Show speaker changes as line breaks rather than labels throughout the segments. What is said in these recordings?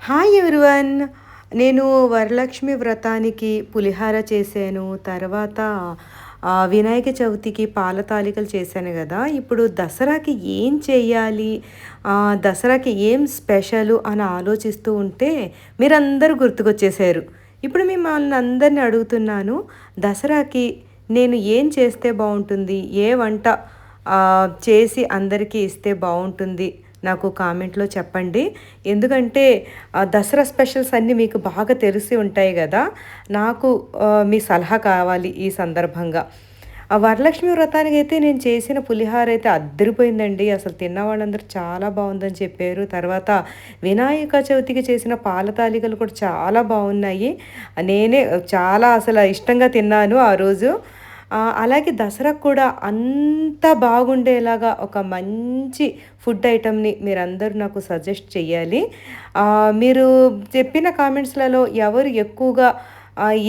Hi everyone. నేను వరలక్ష్మి వ్రతానికి పులిహార చేశాను. తర్వాత వినాయక చవితికి పాల తాలికలు చేశాను కదా. ఇప్పుడు దసరాకి ఏం చేయాలి? దసరాకి ఏం స్పెషల్ అని ఆలోచిస్తూ ఉంటే మీరందరూ గుర్తుకొచ్చేసారు ఇప్పుడు మిమ్మల్ని అందరిని అడుగుతున్నాను దసరాకి నేను ఏం చేస్తే బాగుంటుంది? ఏ వంట చేసి అందరికీ ఇస్తే బాగుంటుంది? నాకు కామెంట్లో చెప్పండి. ఎందుకంటే దసరా స్పెషల్స్ అన్నీ మీకు బాగా తెలిసి ఉంటాయి కదా. నాకు మీ సలహా కావాలి ఈ సందర్భంగా. ఆ వరలక్ష్మి వ్రతానికి అయితే నేను చేసిన పులిహార అయితే అద్దరిపోయిందండి. అసలు తిన్న వాళ్ళందరూ చాలా బాగుందని చెప్పారు. తర్వాత వినాయక చవితికి చేసిన పాల తాలికలు కూడా చాలా బాగున్నాయి. నేనే చాలా అసలు ఇష్టంగా తిన్నాను ఆ రోజు. అలాగే దసరా కూడా అంత బాగుండేలాగా ఒక మంచి ఫుడ్ ఐటమ్ని మీరందరూ నాకు సజెస్ట్ చేయాలి మీరు చెప్పిన కామెంట్స్లలో ఎవరు ఎక్కువగా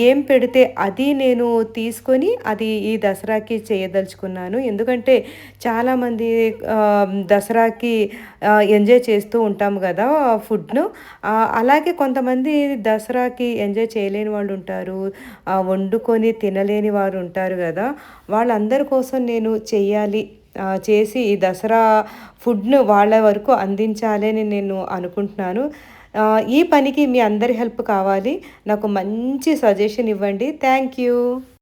ఏం పెడితే అది నేను తీసుకొని అది ఈ దసరాకి చేయదలుచుకున్నాను. ఎందుకంటే చాలామంది దసరాకి ఎంజాయ్ చేస్తూ ఉంటాం కదా ఫుడ్ను. అలాగే కొంతమంది దసరాకి ఎంజాయ్ చేయలేని వాళ్ళు ఉంటారు. వండుకొని తినలేని వారు ఉంటారు కదా. వాళ్ళందరి కోసం నేను చెయ్యాలి. చేసి ఈ దసరా ఫుడ్ను వాళ్ళ వరకు అందించాలి అని నేను అనుకుంటున్నాను. ఈ పనికి మీ అందరి హెల్ప్ కావాలి. నాకు మంచి సజెషన్ ఇవ్వండి. Thank you.